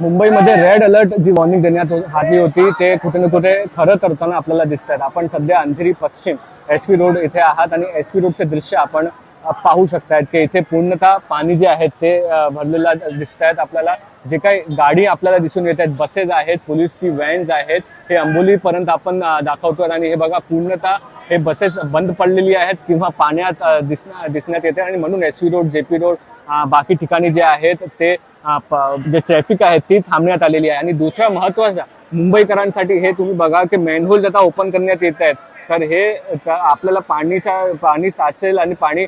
मुंबईमध्ये red alert जी warning देण्यात हो- आली होती ते कुठे ना कुठे खरं करताना आपल्याला दिसत आहेत आपण सध्या अंधेरी पश्चिम एस व्ही रोड इथे आहात आणि एस व्ही रोडचे दृश्य आपण पाहू शकतायत की इथे पूर्णतः पाणी जे आहेत ते भरलेला भरलेलं दिसत आहेत आपल्याला जे काही गाडी आपल्याला दिसून येत आहेत बसेस आहेत पोलीसची व्हॅन्स आहेत हे अंबोलीपर्यंत आपण दाखवतो आणि हे बघा पूर्णतः हे बसेस बंद पडलेली आहेत किंवा पाण्यात दिसण्या दिसण्यात येते आणि म्हणून S V road J P road बाकी ठिकाणी जे आहेत ते जे ट्रॅफिक आहे ती थांबण्यात आलेली आहे. आणि दुसरा महत्त्वाचा मुंबईकरांसाठी हे तुम्ही बघा की मॅनहोल आता ओपन करण्यात येत आहेत. तर हे आपल्याला पाणीचा पाणी साचेल आणि पाणी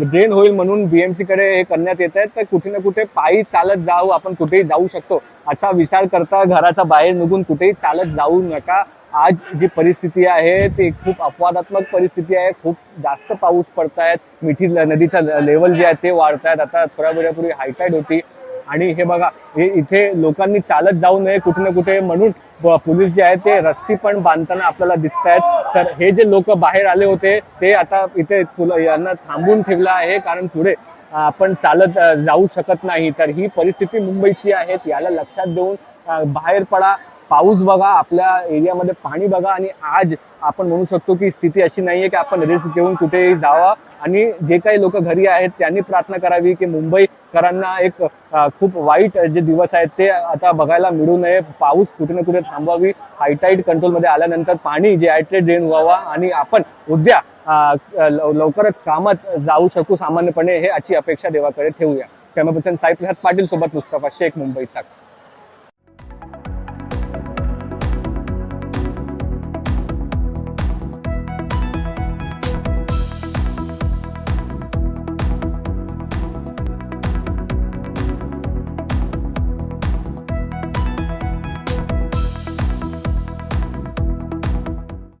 ड्रेन होईल म्हणून बीएमसी कडे हे करण्यात येत आहेत. तर कुठे ना कुठे पायी चालत जाऊ आपण कुठेही जाऊ शकतो असा विचार करता घराचा बाहेर निघून कुठेही चालत जाऊ नका. आज जी परिस्थिती आहे ती खूप अपवादात्मक परिस्थिती आहे. खूप जास्त पाऊस पडतायत. मिठी नदीचा लेवल जे आहे ते वाढतायत. आता थोड्या वेळापूर्वी हायटाईड होती. आणि हे बघा हे इथे लोकांनी चालत जाऊ नये कुठे ना कुठे म्हणून पोलीस जे आहेत ते रस्सी पण बांधताना आपल्याला दिसत आहेत तर हे जे लोक बाहेर आले होते ते आता इथे यांना थांबून ठेवलं आहे. कारण पुढे आपण चालत जाऊ शकत नाही. तर ही परिस्थिती मुंबईची आहे. याला लक्षात देऊन बाहेर पडा. पाऊस बघा आपल्या एरियामध्ये पाणी बघा आणि आज आपण म्हणू शकतो की स्थिती अशी नाहीये की आपण रिस्क घेऊन कुठेही जावा. आणि जे काही लोक घरी आहेत त्यांनी प्रार्थना करावी की मुंबईकरांना एक खूप वाईट जे दिवस आहेत ते आता बघायला मिळू नये. पाऊस कुठे ना कुठे थांबवावी. हायटाईट कंट्रोलमध्ये आल्यानंतर पाणी जे आहे ते ड्रेन व्हावा आणि आपण उद्या लवकरच कामात जाऊ शकू सामान्यपणे हे अशी अपेक्षा देवाकडे ठेवूया. कॅमेरा पर्सन साई प्रसाद पाटील सोबत मुस्तफा शेख मुंबई तक.